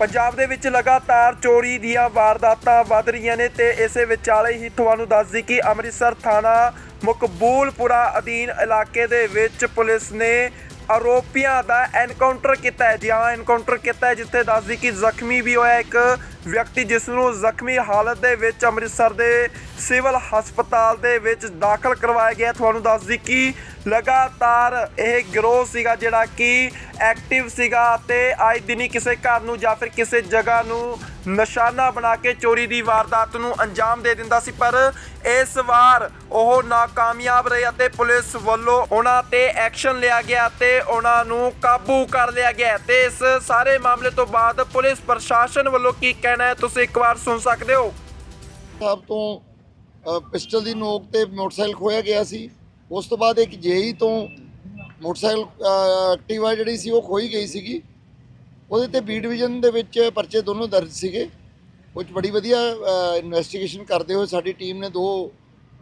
ਪੰਜਾਬ ਦੇ ਵਿੱਚ ਲਗਾਤਾਰ ਚੋਰੀ ਦੀਆਂ ਵਾਰਦਾਤਾਂ ਵੱਧ ਰਹੀਆਂ ਨੇ ਤੇ ਇਸੇ ਵਿਚਾਲੇ ਹੀ ਤੁਹਾਨੂੰ ਦੱਸ ਦਈ ਕਿ ਅੰਮ੍ਰਿਤਸਰ ਥਾਣਾ ਮਕਬੂਲਪੁਰਾ ਅਧੀਨ ਇਲਾਕੇ ਦੇ ਵਿੱਚ ਪੁਲਿਸ ਨੇ ਆਰੋਪੀਆਂ ਦਾ ਐਨਕਾਊਂਟਰ ਕੀਤਾ ਹੈ। ਜੀ ਹਾਂ, ਐਨਕਾਊਂਟਰ ਕੀਤਾ ਹੈ, ਜਿੱਥੇ ਦੱਸਦੀ ਕਿ ਜ਼ਖਮੀ ਵੀ ਹੋਇਆ ਇੱਕ ਵਿਅਕਤੀ ਜਿਸ ਨੂੰ ਜ਼ਖਮੀ ਹਾਲਤ ਦੇ ਵਿੱਚ ਅੰਮ੍ਰਿਤਸਰ ਦੇ ਸਿਵਲ ਹਸਪਤਾਲ ਦੇ ਵਿੱਚ ਦਾਖਲ ਕਰਵਾਇਆ ਗਿਆ ਤੁਹਾਨੂੰ ਦੱਸਦੀ ਕਿ ਲਗਾਤਾਰ ਇਹ ਗਿਰੋਹ ਸੀਗਾ ਜਿਹੜਾ ਕਿ ਐਕਟਿਵ ਸੀਗਾ ਤੇ ਅੱਜ ਦਿਨੀ ਕਿਸੇ ਘਰ ਨੂੰ ਜਾਂ ਫਿਰ ਕਿਸੇ ਜਗ੍ਹਾ ਨੂੰ ਨਿਸ਼ਾਨਾ ਬਣਾ ਕੇ ਚੋਰੀ ਦੀ ਵਾਰਦਾਤ ਨੂੰ ਅੰਜਾਮ ਦੇ ਦਿੰਦਾ ਸੀ, ਪਰ ਇਸ ਵਾਰ ਉਹ ਨਾਕਾਮਯਾਬ ਰਹੇ ਅਤੇ ਪੁਲਿਸ ਵੱਲੋਂ ਉਹਨਾਂ ਤੇ ਐਕਸ਼ਨ ਲਿਆ ਗਿਆ ਤੇ ਉਹਨਾਂ ਨੂੰ ਕਾਬੂ ਕਰ ਲਿਆ ਗਿਆ ਤੇ ਇਸ ਸਾਰੇ ਮਾਮਲੇ ਤੋਂ ਬਾਅਦ ਪੁਲਿਸ ਪ੍ਰਸ਼ਾਸਨ ਵੱਲੋਂ ਕੀ ਕਹਿਣਾ ਹੈ ਤੁਸੀਂ ਇੱਕ ਵਾਰ ਸੁਣ ਸਕਦੇ ਹੋ? ਸਾਹਿਬ ਤੋਂ ਪਿਸਟਲ ਦੀ ਨੋਕ ਤੇ ਮੋਟਰਸਾਈਕਲ ਖੋਇਆ ਗਿਆ ਸੀ। ਉਸ ਤੋਂ ਬਾਅਦ ਇੱਕ ਜੇਈ ਤੋਂ ਮੋਟਰਸਾਈਕਲ ਅ, ਐਕਟਿਵਾ ਜਿਹੜੀ ਸੀ ਉਹ ਖੋਈ ਗਈ ਸੀਗੀ। ਉਹਦੇ ਤੇ ਬੀ ਡਿਵੀਜ਼ਨ ਦੇ ਵਿੱਚ ਪਰਚੇ ਦੋਨੋਂ ਦਰਜ ਸੀਗੇ। ਉਹ ਬੜੀ ਵਧੀਆ ਇਨਵੈਸਟੀਗੇਸ਼ਨ ਕਰਦੇ ਹੋਏ ਸਾਡੀ ਟੀਮ ਨੇ ਦੋ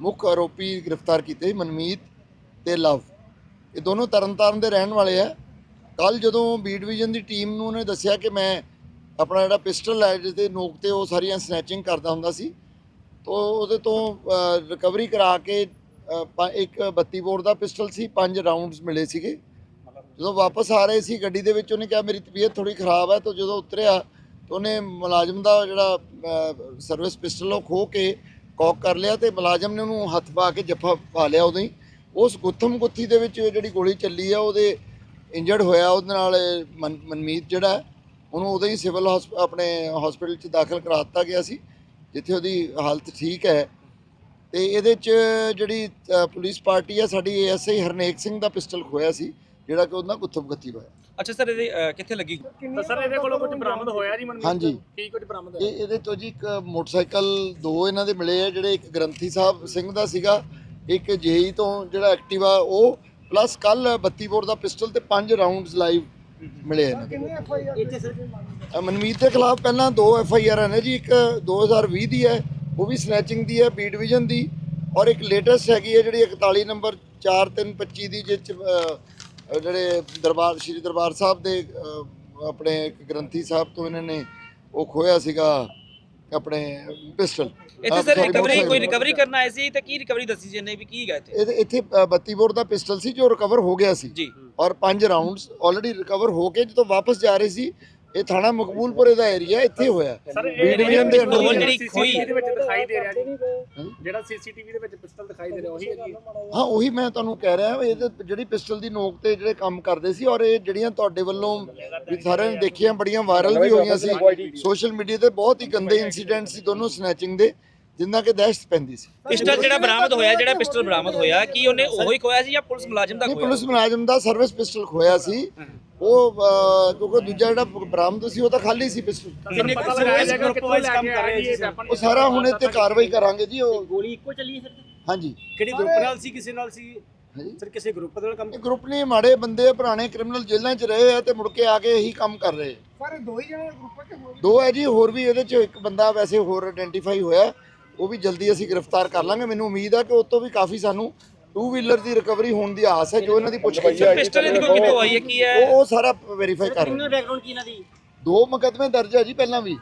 ਮੁੱਖ ਆਰੋਪੀ ਗ੍ਰਿਫਤਾਰ ਕੀਤੇ ਮਨਮੀਤ ਤੇ ਲਵ। ਇਹ ਦੋਨੋਂ ਤਰਨਤਾਰਨ ਦੇ ਰਹਿਣ ਵਾਲੇ ਆ। ਕੱਲ ਜਦੋਂ ਬੀ ਡਿਵੀਜ਼ਨ ਦੀ ਟੀਮ ਨੂੰ ਉਹਨੇ ਦੱਸਿਆ ਕਿ ਮੈਂ ਆਪਣਾ ਜਿਹੜਾ ਪਿਸਟਲ ਹੈ ਜਿਸ ਦੇ ਨੋਕ ਤੇ ਉਹ ਸਾਰੀਆਂ ਸਨੈਚਿੰਗ ਕਰਦਾ ਹੁੰਦਾ ਸੀ। ਤੋ ਉਹਦੇ ਤੋਂ ਰਿਕਵਰੀ ਕਰਾ ਕੇ ਇੱਕ 32 ਬੋਰ ਦਾ ਪਿਸਟਲ ਸੀ, ਪੰਜ ਰਾਉਂਡਸ ਮਿਲੇ ਸੀਗੇ। ਜਦੋਂ ਵਾਪਸ ਆ ਰਹੇ ਸੀ, ਗੱਡੀ ਦੇ ਵਿੱਚ ਉਹਨੇ ਕਿਹਾ, ਮੇਰੀ ਤਬੀਅਤ ਥੋੜੀ ਖਰਾਬ ਹੈ। ਤਾਂ ਜਦੋਂ ਉਤਰਿਆ, ਤਾਂ ਉਹਨੇ ਮੁਲਾਜ਼ਮ ਦਾ ਜਿਹੜਾ ਸਰਵਿਸ ਪਿਸਟਲ ਉਹ ਖੋ ਕੇ ਕੌਕ ਕਰ ਲਿਆ ਤੇ ਮੁਲਾਜ਼ਮ ਨੇ ਉਹਨੂੰ ਹੱਥ ਪਾ ਕੇ ਜੱਫਾ ਪਾ ਲਿਆ ਉਦੋਂ ਹੀ। ਉਸ ਗੁੱਥਮ ਗੁੱਥੀ ਦੇ ਵਿੱਚ ਜਿਹੜੀ ਗੋਲੀ ਚੱਲੀ ਆ, ਉਹਦੇ ਇੰਜਰਡ ਹੋਇਆ, ਉਹਦੇ ਨਾਲ ਮਨ- ਮਨਮੀਤ ਜਿਹੜਾ ਉਹਨੂੰ ਉਦੋਂ ਹੀ ਸਿਵਲ ਹਸਪ- ਆਪਣੇ ਹਸਪੀਟਲ 'ਚ ਦਾਖਲ ਕਰਾ ਦਿੱਤਾ ਗਿਆ ਸੀ ਜਿੱਥੇ ਉਹਦੀ ਹਾਲਤ ਠੀਕ ਹੈ ਤੇ ਇਹਦੇ 'ਚ ਜਿਹੜੀ ਪੁਲਿਸ ਪਾਰਟੀ ਹੈ ਸਾਡੀ ਐਸਆਈ ਹਰਨੇਕ ਸਿੰਘ ਦਾ ਪਿਸਟਲ ਖੋਇਆ ਸੀ ਜਿਹੜਾ ਕਿ ਉਹਦਾ ਗੁੱਥਮ ਗੁੱਥੀ ਹੋਇਆ ਅੱਛਾ ਸਰ ਇਹਦੇ ਕਿੱਥੇ ਲੱਗੀ ਤਾਂ ਸਰ ਇਹਦੇ ਕੋਲੋਂ ਕੁਝ ਬਰਾਮਦ ਹੋਇਆ ਜੀ ਮਨਮੀਤ ਹਾਂਜੀ। ਤੋਂ? ਕੀ ਕੁਝ ਬਰਾਮਦ ਇਹ ਹੋਇਆ ਇਹਦੇ ਤੋਂ ਜੀ ਇੱਕ ਮੋਟਰਸਾਈਕਲ ਦੋ ਇਹਨਾਂ ਦੇ ਮਿਲੇ ਆ ਜਿਹੜੇ ਇੱਕ ਗ੍ਰੰਥੀ ਸਾਹਿਬ ਸਿੰਘ ਦਾ ਸੀਗਾ ਇੱਕ ਜੇਈ ਤੋਂ ਜਿਹੜਾ ਐਕਟਿਵਾ ਉਹ ਪਲੱਸ ਕੱਲ 32 ਬੋਰ ਦਾ ਪਿਸਟਲ ਤੇ ਪੰਜ ਰਾਉਂਡਸ ਲਾਈਵ ਮਿਲੇ ਇਹਨਾਂ ਦੇ। ਇੱਥੇ ਸਰ ਅ, ਮਨਮੀਤ ਦੇ ਖਿਲਾਫ ਪਹਿਲਾਂ ਦੋ ਐਫ ਆਈ ਆਰ ਨੇ ਜੀ ਇੱਕ 2020 ਦੀ ਹੈ ਉਹ ਵੀ ਸਨੈਚਿੰਗ ਦੀ ਹੈ ਬੀ ਡਿਵੀਜ਼ਨ ਦੀ ਔਰ ਇੱਕ ਲੇਟੈਸਟ ਹੈਗੀ ਹੈ ਜਿਹੜੀ 41 ਨੰਬਰ 4325 ਦੀ ਜਿਸ 'ਚ ਅ, ਅ, ਜਿਹੜੇ ਦਰਬਾਰ ਸ਼੍ਰੀ ਦਰਬਾਰ ਸਾਹਿਬ ਦੇ ਅ, ਆਪਣੇ ਇੱਕ ਗ੍ਰੰਥੀ ਸਾਹਿਬ ਤੋਂ ਇਹਨਾਂ ਨੇ ਉਹ ਖੋਇਆ ਸੀਗਾ। ਆਪਣੇ ਪਿਸਟਲ। ਇੱਥੇ ਸਰ ਰਿਕਵਰੀ ਕੋਈ ਰਿਕਵਰੀ ਕਰਨ ਆਏ ਸੀ ਤੇ ਕੀ ਰਿਕਵਰੀ ਦੱਸੀ ਜੀ ਇਹਨੇ ਵੀ ਕੀ ਇੱਥੇ? ਇਹਦੇ ਇੱਥੇ ਅ, 32 ਬੋਰ ਦਾ ਪਿਸਟਲ ਸੀ ਜੋ ਰਿਕਵਰ ਹੋ ਗਿਆ ਸੀ। ਜੀ। ਔਰ ਪੰਜ ਰਾਉਂਡਸ ਆਲਰੇਡੀ ਰਿਕਵਰ ਹੋ ਕੇ ਜਦੋਂ ਵਾਪਸ ਜਾ ਰਹੇ ਸੀ ਇਹ ਥਾਣਾ ਮਕਬੂਲਪੁਰੇ ਦਾ ਏਰੀਆ ਇੱਥੇ ਹੋਇਆ। ਬੀ ਡਿਵੀਜ਼ਨ ਦੇ ਅੰਡਰ। ਜਿਹੜੀ ਖੋਈ। CCTV ਦੇ ਵਿੱਚ ਦਿਖਾਈ ਦੇ ਰਿਹਾ ਜੀ। ਹਾਂਜੀ। ਜਿਹੜਾ ਸੀਸੀਟੀਵੀ ਦੇ ਵਿੱਚ ਪਿਸਤਲ ਦਿਖਾਈ ਦੇ ਰਿਹਾ ਉਹੀ ਹੈ ਜੀ। ਹਾਂ ਉਹੀ ਮੈਂ ਤੁਹਾਨੂੰ ਕਹਿ ਰਿਹਾ ਇਹ ਜਿਹੜੀ ਪਿਸਟਲ ਦੀ ਨੋਕ ਤੇ ਜਿਹੜੇ ਕੰਮ ਕਰਦੇ ਸੀ ਔਰ ਇਹ ਜਿਹੜੀਆਂ ਤੁਹਾਡੇ ਵੱਲੋਂ ਵੀ ਸਾਰਿਆਂ ਨੇ ਦੇਖੀਆਂ ਬੜੀਆਂ ਵਾਇਰਲ ਵੀ ਹੋਈਆਂ ਸੀ। ਸੋਸ਼ਲ ਮੀਡੀਆ ਤੇ ਬਹੁਤ ਹੀ ਗੰਦੇ ਇਨਸੀਡੈਂਟ ਸੀ ਦੋਨੋਂ ਸਨੈਚਿੰਗ ਦੇ। ਜਿੰਨਾ ਕਿ ਦਹਿਸ਼ਤ ਪੈਂਦੀ ਸੀ। ਪਿਸਟਲ ਜਿਹੜਾ ਬਰਾਮਦ ਹੋਇਆ ਜਿਹੜਾ ਪਿਸਟਲ ਬਰਾਮਦ ਹੋਇਆ ਕੀ ਉਹਨੇ ਉਹੀ ਖੋਇਆ ਸੀ ਜਾਂ ਪੁਲਿਸ ਮੁਲਾਜ਼ਮ ਦਾ ਨਹੀਂ ਖੋਇਆ? ਪੁਲਿਸ ਮੁਲਾਜ਼ਮ ਦਾ ਸਰਵਿਸ ਪਿਸਟਲ ਖੋਇਆ ਸੀ। ਉਹ ਅਹ, ਕਿਉਂਕਿ ਦੂਜਾ ਜਿਹੜਾ ਬਰਾਮਦ ਸੀ ਉਹ ਤਾਂ ਖਾਲੀ ਸੀ ਪਿਸਟਲ। ਕਿੰਨੇ ਰਹੀ ਹੈ ਉਹ ਸਾਰਾ ਹੁਣ ਇੱਥੇ ਕਾਰਵਾਈ ਕਰਾਂਗੇ ਜੀ ਉਹ। ਗੋਲੀ ਇੱਕੋ ਚੱਲੀ ਹੈ ਸਰ? ਹਾਂਜੀ। ਕਿਹੜੀ ਗਰੁੱਪ ਨਾਲ ਸੀ ਕਿਸੇ ਨਾਲ ਸੀ? ਹਾਂਜੀ। ਸਰ ਕਿਸੇ ਗਰੁੱਪ ਨਾਲ ਕੰਮ ਇਹ ਗਰੁੱਪ ਨੇ ਮਾੜੇ ਬੰਦੇ ਪੁਰਾਣੇ ਕ੍ਰਿਮੀਨਲ ਜੇਲ੍ਹਾਂ 'ਚ ਰਹੇ ਆ ਤੇ ਮੁੜ ਕੇ ਆ ਕੇ ਇਹੀ ਕੰਮ ਕਰ ਰਹੇ ਆ। ਸਾਰੇ ਦੋ ਹੀ ਜਣੇ ਗਰੁੱਪ ਚ ਹੋਰ ਦੋ ਹੈ ਜੀ ਹੋਰ ਵੀ ਇਹਦੇ 'ਚ ਇੱਕ ਬੰਦਾ ਵੈਸੇ ਹੋਰ ਆਇਡੈਂਟੀਫਾਈ ਹੋਇਆ। ਉਹ ਵੀ ਜਲਦੀ ਅਸੀਂ ਗ੍ਰਿਫਤਾਰ ਕਰ ਲਾਂਗੇ। ਮੈਨੂੰ ਉਮੀਦ ਹੈ ਕਿ ਉਹ ਤੋਂ ਵੀ ਕਾਫੀ ਸਾਨੂੰ ਟੂ ਵੀਲਰ ਦੀ ਰਿਕਵਰੀ ਹੋਣ ਦੀ ਆਸ ਹੈ ਜੋ ਇਹਨਾਂ ਦੀ ਪਿਸਟਲ ਇਹਦੇ ਕਿੱਥੋਂ ਆਈ ਹੈ? ਕੀ ਹੈ? ਉਹ ਉਹ ਸਾਰਾ ਵੈਰੀਫਾਈ ਕਰ ਰਹੇ ਕ੍ਰਿਮੀਨਲ ਬੈਕਗ੍ਰਾਉਂਡ ਕੀ ਇਹਨਾਂ ਦੀ? ਦੋ ਮੁਕੱਦਮੇ ਦਰਜ ਹੈ ਜੀ ਪਹਿਲਾਂ ਵੀ।